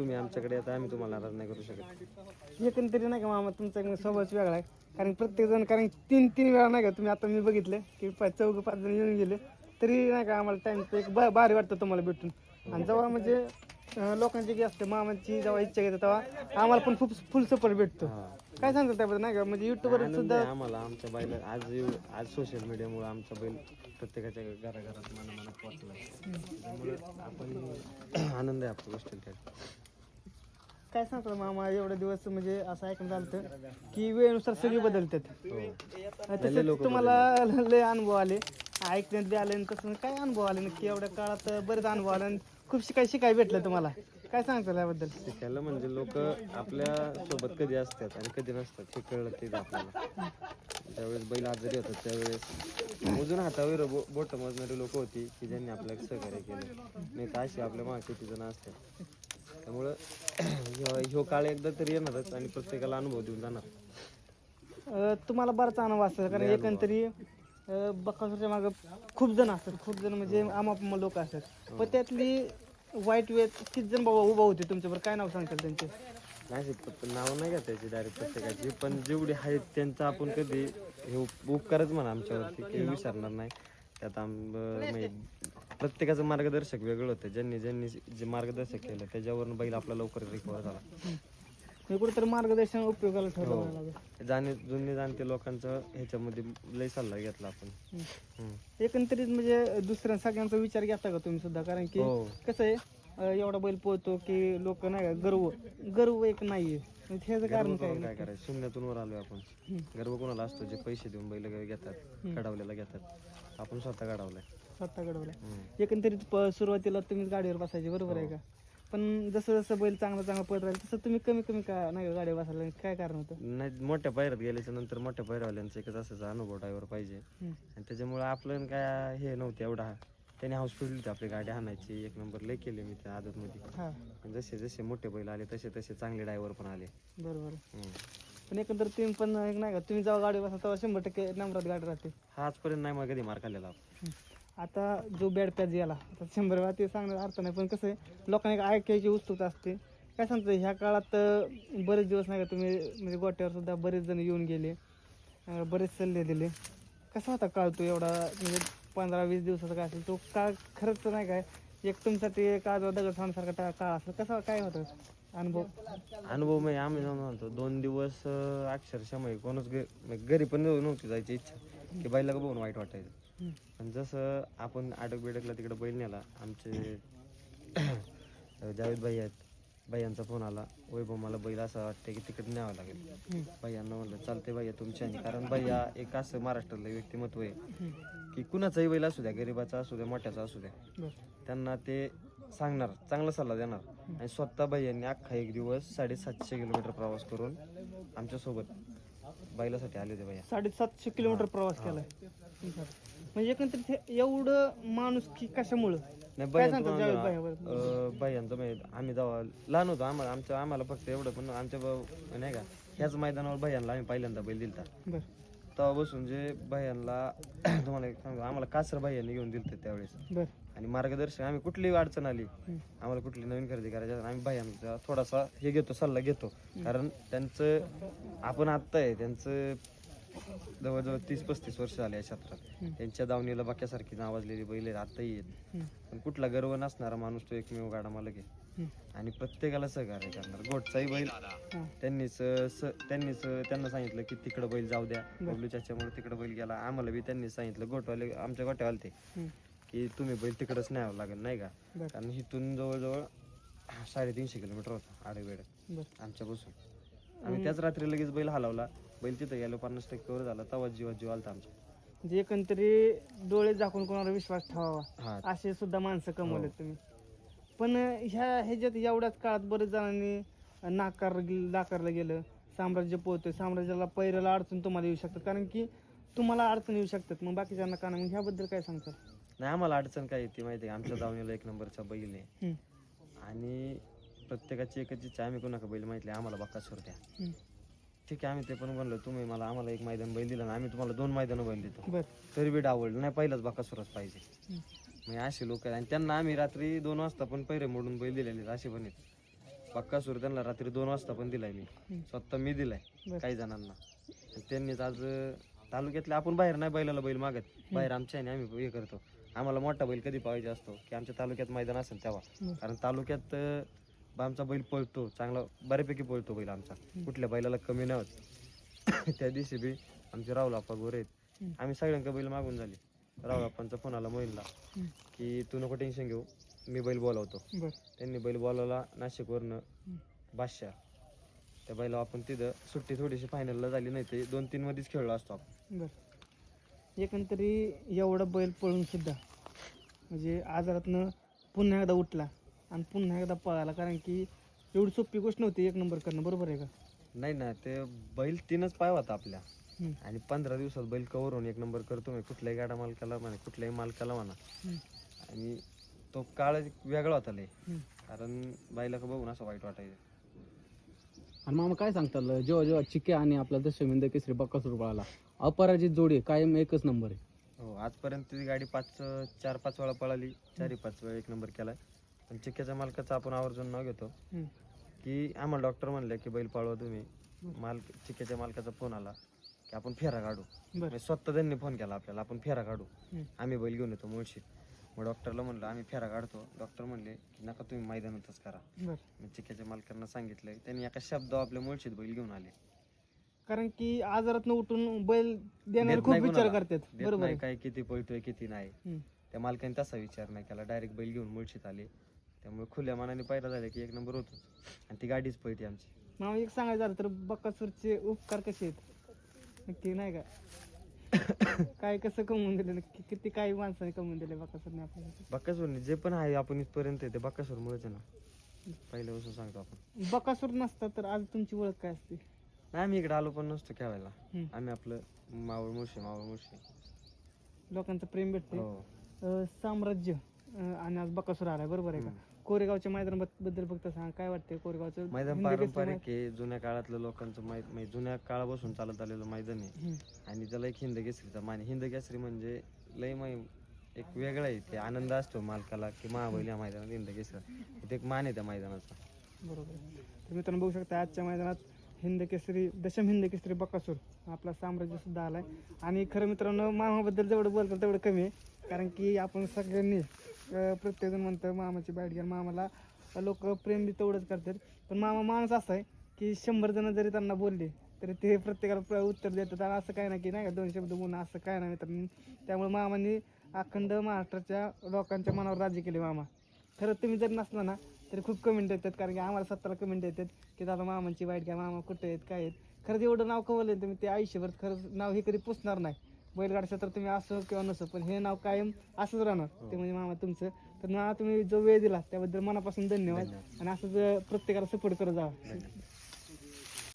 तुम्ही आमच्याकडे आता आम्ही तुम्हाला नाराज नाही करू शकत. एकंदरी नाही का मामा तुमचा एक स्वभावच वेगळा आहे. कारण प्रत्येक जण कारण तीन तीन वेळा नाही का तुम्ही आता मी बघितले की पाच चौघ पाच जण येऊन गेले. तरी नाही का आम्हाला टाइम एक बा- भारी वाटतं तुम्हाला भेटून. आणि जेव्हा म्हणजे लोकांची जी असते मामाची जेव्हा इच्छा घेते तेव्हा आम्हाला पण खूप फुल सपोर्ट भेटतो. हा. काय सांगतात त्याबद्दल? नाही का? म्हणजे युट्यूबवर सुद्धा आम्हाला. आमच्या बैल आज आज सोशल मीडियामुळे आमचा बैल प्रत्येकाच्या घराघरात मनामनात पोहोचला. त्यामुळे आपण आनंद आहे आपल्या गोष्टी काय सांगतात मामा एवढे दिवस म्हणजे असं ऐकून झालं की वेळेनुसार सगळी बदलतात. तसं तुम्हाला लय अनुभव आले. ऐकण्यात बी आले तसं काय अनुभव आले नक्की? एवढ्या काळात बरेच अनुभव आले खूप शिकाय शिकाय भेटलं तुम्हाला. काय सांगता याबद्दल शिकायला म्हणजे लोक आपल्यासोबत कधी असतात आणि कधी नसतात हे कळलं ते आपल्याला. ज्यावेळेस बैल आजारी होतात त्यावेळेस मोजून हातावर बोट मोजणारी लोक होती की ज्यांनी आपल्याला सहकार्य केलं. नाही तर अशी आपल्या मागे किती जण असतात. त्यामुळं ह्यो- काळ एकदा तरी येणारच आणि प्रत्येकाला अनुभव देऊन जाणार. अं, तुम्हाला बराच अनुभव असेल कारण एकंदरी बकासूरच्या मागं खूप जण असतात खूप जण म्हणजे आमाप लोक असतात. पण त्यातली वाईट वेळ किती जण बाबा उभा होते तुमच्याबरोबर काय नाव सांगताल त्यांचे? नाही फक्त नाव नाही का त्याची डायरेक्ट प्रत्येकाची पण जेवढी आहेत त्यांचं आपण कधी हे उप- उपकारच म्हणा आमच्यावरती काही विसरणार नाही. त्यात आम म्हणजे प्रत्येकाचं मार्गदर्शक वेगळं होतं. ज्यांनी ज्यांनी जे मार्गदर्शक केलं त्याच्यावरून बैल आपला लवकर रिकवर झाला. मी कुठेतरी मार्गदर्शन उपयोगाला ठेवलं हो. लागेल जाणे जुने जाणते लोकांचं ह्याच्यामध्ये लय सल्ला घेतला आपण. हम्म. एकंदरीत म्हणजे दुसऱ्या सगळ्यांचा विचार घेता का तुम्ही सुद्धा? कारण की हो. कसं आहे अं, एवढा बैल पोहतो की लोक नाही का गर्व गर्व एक नाहीये. म्हणजे ह्याचं कारण गर्व काय करून काय करायचं? शून्यातून वर आलोय आपण. गर्व कोणाला असतो? जे पैसे देऊन बैल घेतात घडवलेला घेतात. आपण स्वतः घडवलाय स्वतः घडवलं हम्म. एकंदरीत प- सुरुवातीला तुम्हीच गाडीवर बसायचे बरोबर आहे का? पण जसं जसं बैल चांगला चांगला पळत राहील तसं तुम्ही कमी कमी का नाही का गाडीवर बसायला? काय कारण होतं? नाही मोठ्या पायऱ्यात गेल्याच्यानंतर मोठ्या पायऱ्यावाल्यांचं एकच असायचा अनुभव ड्रायव्हर पाहिजे. हम्म. आणि त्याच्यामुळे आपलं काय हे नव्हतं एवढा. त्याने हाऊस फिरली होती आपली गाडी हाणायची एक नंबर लय केले मी त्या आदतमध्ये. हा. आणि जसे जसे मोठे बैल आले तसे तसे चांगले ड्रायव्हर पण आले. बरोबर. हम्म. पण एकंदर तुम्ही पण एक नाही का तुम्ही जेव्हा गाडी बसा तेव्हा शंभर टक्के नंबरात गाडी राहते. हा आजपर्यंत नाही मग कधी मार खाल्लेला. हम्म. आता जो बॅड पॅच गेला आता शंभर वेळा ते सांगण्याचा अर्थ नाही पण कसं आहे लोकांना एक ऐकायची उत्सुकता असते. काय सांगतो ह्या काळात बरेच दिवस नाही का तुम्ही म्हणजे गोट्यावर सुद्धा बरेच जण येऊन गेले बरेच सल्ले दिले. कसा होता काळ तो एवढा म्हणजे पंधरा वीस दिवसाचा काय असेल तो काळ खरंच नाही काय एक तुमचा ते काजवा दगड सारखा काळ असेल कसा काय होता अनुभव? अनुभव म्हणजे आम्ही जाऊन म्हणतो दोन दिवस अक्षरशः म्हणजे कोणच म्हणजे घरी पण नव्हती जायची इच्छा की बैला बघून वाईट वाटायचं. पण जसं आपण आडक बिडकला तिकडे बैल नेला आमचे जावेद भाई आहेत भाईयांचा फोन आला वैभव मला बैल असं वाटतं की तिकडे न्यावं लागेल. भैयांना म्हणलं चालते भैया तुमच्या. कारण भैया एक असं महाराष्ट्रातलं व्यक्तिमत्व आहे. की कुणाचाही बैल असू द्या गरीबाचा असू द्या मोठ्याचा असू द्या. त्यांना ते सांगणार चांगला सल्ला देणार आणि स्वतः भैयांनी अख्खा एक दिवस साडेसातशे किलोमीटर प्रवास करून आमच्यासोबत बैलासाठी आले होते भैया साडेसातशे किलोमीटर प्रवास केलाय म्हणजे एकंदरीत हे एवढं माणूस की कशामुळं? नाही काय सांगतात भैयांचं म्हणजे आम्ही जेव्हा लहान होतो आम्हाला आमच्या आम्हाला फक्त एवढं पण आमच्या भाऊ- नाही का ह्याच मैदानावर भैयांना आम्ही पहिल्यांदा बैल दिलता. बरं. तेव्हा बसून जे भैयांना तुम्हाला एक सांगू आम्हाला कासर भैयांनी घेऊन दिलते त्यावेळेस. बरं. आणि मार्गदर्शन आम्ही कुठलीही अडचण आली हम्म. आम्हाला कुठली नवीन खरेदी करायची असेल, आम्ही भैयांचा थोडासा हे घेतो सल्ला घेतो. कारण त्यांचं आपण आत्ता आहे त्यांचं जवळजवळ तीस पस्तीस वर्ष झाले या क्षेत्रात. त्यांच्या दावणीला बाक्यासारखी नावाजलेली बैल आहेत, आत्ताही आहेत. पण कुठला गर्व नसणारा माणूस तो एकमेव गाडा मालक आहे. आणि प्रत्येकाला सहकार्य करणार. गोटचाही बैल हां. त्यांनीच त्यांनीच त्यांना सांगितलं की तिकडं बैल जाऊ द्या. बबलू चाच्यामुळे तिकडं बैल गेला. आम्हाला बी त्यांनी सांगितलं. गोटवाले आमच्या गोट्यावाले ते. की तुम्ही बैल तिकडंच न्यावं लागेल नाही का. कारण इथून जवळजवळ साडेतीनशे किलोमीटर होता आडेवेड आमच्यापासून. आम्ही त्याच रात्री लगेच बैल हलवला. बैल तिथं गेलो पन्नास टक्केवर झाला. तवा जीवा जीव आलता आमच्या. म्हणजे एकंदरी डोळे झाकून कोणावर विश्वास ठेवावा हा. असे सुद्धा माणसं कमवले हो. तुम्ही. पण ह्या ह्याच्यात एवढ्याच काळात बरेच जणांनी नाकार नाकारलं गेलं. साम्राज्य पोहतोय साम्राज्याला पैराला अडचण तुम्हाला येऊ शकतात. कारण की तुम्हाला अडचण येऊ शकतात. मग बाकीच्यांना का नाही मग ह्याबद्दल काय सांगतात नाही आम्हाला अडचण काय येते माहिती आहे आमच्या दावणीला एक नंबरचा बैल आहे हम्म. आणि प्रत्येकाची एकच इच्छा आम्ही कोणाका बैल माहितले आम्हाला बक्कासूर द्या हम्म. ठीक आहे आम्ही ते पण म्हणलो तुम्ही मला आम्हाला एक मैदान बैल दिला ना आम्ही तुम्हाला दोन मैदान बैल देतो. बर. तरी बी डावडलं नाही पहिलाच बकासूरच पाहिजे. म्हणजे असे लोक आहेत. आणि त्यांना आम्ही रात्री दोन वाजता पण पैरे मोडून बैल दिलेले असे पण आहेत. बक्कासूर त्यांना रात्री दोन वाजता पण दिलाय मी. स्वतः मी दिलाय. काही जणांना. आणि त्यांनीच आज तालुक्यातले आपण बाहेर नाही बैलाला बैल मागत. बाहेर आमच्या आहे आम्ही हे करतो. आम्हाला मोठा बैल कधी पाहिजे असतो? की आमच्या तालुक्यात मैदान असेल तेव्हा. कारण तालुक्यात आमचा बैल पळतो चांगला बऱ्यापैकी पळतो बैल आमचा. कुठल्या बैलाला कमी नाही होत. त्या दिवशी बी आमचे राहुल आप्पा गोरे आहेत. आम्ही सगळ्यांका बैल मागून झाले. राहुल आप्पांचा फोन आला मोहिनला. की तू नको टेन्शन घेऊ. मी बैल बोलावतो. त्यांनी बैल बोलावला नाशिकवरनं बादशाह. त्या बैला आपण तिथं सुट्टी थोडीशी फायनलला झाली नाही ते दोन तीन मध्येच खेळलो असतो आपण. एकंदरी एवढं बैल पळून सुद्धा म्हणजे आजारातनं पुन्हा एकदा उठला. आणि पुन्हा एकदा पळाला कारण की एवढी सोपी गोष्ट नव्हती एक नंबर करणं बरोबर आहे का? नाही ना ते बैल तीनच पाय होता आपल्या. हम्म. आणि पंधरा दिवसात बैल कवर होऊन एक नंबर करतो मी कुठल्याही गाडा मालकाला म्हणा कुठल्याही मालकाला म्हणा. हम्म. आणि तो काळ वेगळा होता लय. हम्म. कारण बैला बघून असं वाईट वाटायचं. आणि मामा काय सांगताल जेव्हा जेव्हा चिके आणि आपला दशमिंद केसरी बक्कासूर पळाला अपराजित जोडी आहे, कायम एकच नंबर आहे. हो आजपर्यंत ती गाडी पाच चार पाच वेळा पळाली चारही पाच वेळा एक नंबर केलाय. पण चिक्क्याच्या मालकाचं आपण आवर्जून नाव घेतो. की आम्हाला डॉक्टर म्हणले की बैल पाळवा तुम्ही. मालक चिक्क्याच्या मालकाचा फोन आला की आपण फेरा काढू. म्हणजे स्वतः त्यांनी फोन केला आपल्याला आपण फेरा काढू. आम्ही बैल घेऊन येतो मुळशीत मग डॉक्टरला म्हणलं आम्ही फेरा काढतो. डॉक्टर म्हणले की नका तुम्ही मैदानातच करा. बर. मी चिक्क्याच्या मालकांना सांगितलं त्यांनी एका शब्द आपल्या मुळशीत बैल घेऊन आले. कारण की आजारातनं उठून बैल देणारे खूप विचार. करतात. बरोबर काय किती पळतोय किती नाही. त्या मालकाने तसा विचार नाही केला. डायरेक्ट बैल घेऊन मुळशीत आले. त्यामुळे खुल्या मनाने पायरा झाले की एक नंबर होतो आणि ती गाडीच पळती आमची. मामा एक सांगायचं झालं तर बक्कासूरचे उपकार कसे आहेत? नक्की नाही का? काय कसं कमवून दिले? नक्की किती काही माणसाने कमवून दिले बक्कासूरने आपल्याला बक्कासूर जे पण आहे आपण इथपर्यंत आहे ते बक्कासूर मुळेच आहे ना. पहिल्यापासून सांगतो आपण. बकासूर नसता तर आज तुमची ओळख काय असते? नाही आम्ही इकडे आलो पण नसतो खेळायला. हम्म. आम्ही आपलं मावळ मुळशी मावळ मुळशी लोकांचं प्रेम भेटते हो. अं, साम्राज्य अं, आणि आज बकासूर आलाय. बरोबर आहे का? कोरेगावच्या मैदानाबद्दल फक्त सांग. काय वाटतंय कोरेगावचं? मैदान हिंदी पारंपरिक आहे? जुन्या काळातलं लोकांचं मै मै- जुन्या काळापासून चालत आलेलं मैदान आहे. आणि त्याला एक हिंद केसरीचा मान आहे. हिंद केसरी म्हणजे लय मै एक वेगळा आहे. ते आनंद असतो मालकाला की महाबैल या मैदानात हिंद केसरी. इथे एक मान आहे त्या मैदानाचा. बरोबर. आहे. तर मित्रांनो बघू शकता आजच्या मैदानात हिंद केसरी दशम हिंद केसरी बकासूर आपला साम्राज्य सुद्धा आलाय. आणि खरं मित्रांनो मामाबद्दल जेवढं बोलतात तेवढं कमी आहे. कारण की आपण सगळ्यांनी प्रत्येकजण म्हणतं मामाची बॅट घ्या मामाला लोक प्रेम बी तेवढंच करतात. पण मामा माणूस असा आहे की शंभर जण जरी त्यांना बोलले तरी ते प्रत्येकाला प्र- उत्तर देतात. आणि असं काय नाही की नाही का दोन शब्द बोलणं असं काय नाही तर त्यामुळे मामांनी अखंड महाराष्ट्राच्या लोकांच्या मनावर राज्य केले मामा. खरं तुम्ही जर नसला ना तरी खूप कमेंट येतात. कारण की आम्हाला स्वतःला कमेंट येतात की दादा मामांची वाईट घ्या मामा कुठे आहेत काय आहेत? खरंच एवढं नाव कवलं तुम्ही ते आयुष्यभर खरंच नाव हे कधी पुसणार नाही. बैलगाडी क्षेत्रात तुम्ही असो किंवा नसो पण हे नाव कायम असंच राहणार. ते म्हणजे मामा तुमचं. तर ना तुम्ही जो वेळ दिला त्याबद्दल मनापासून धन्यवाद. आणि असंच प्रत्येकाला सपोर्ट करत जावा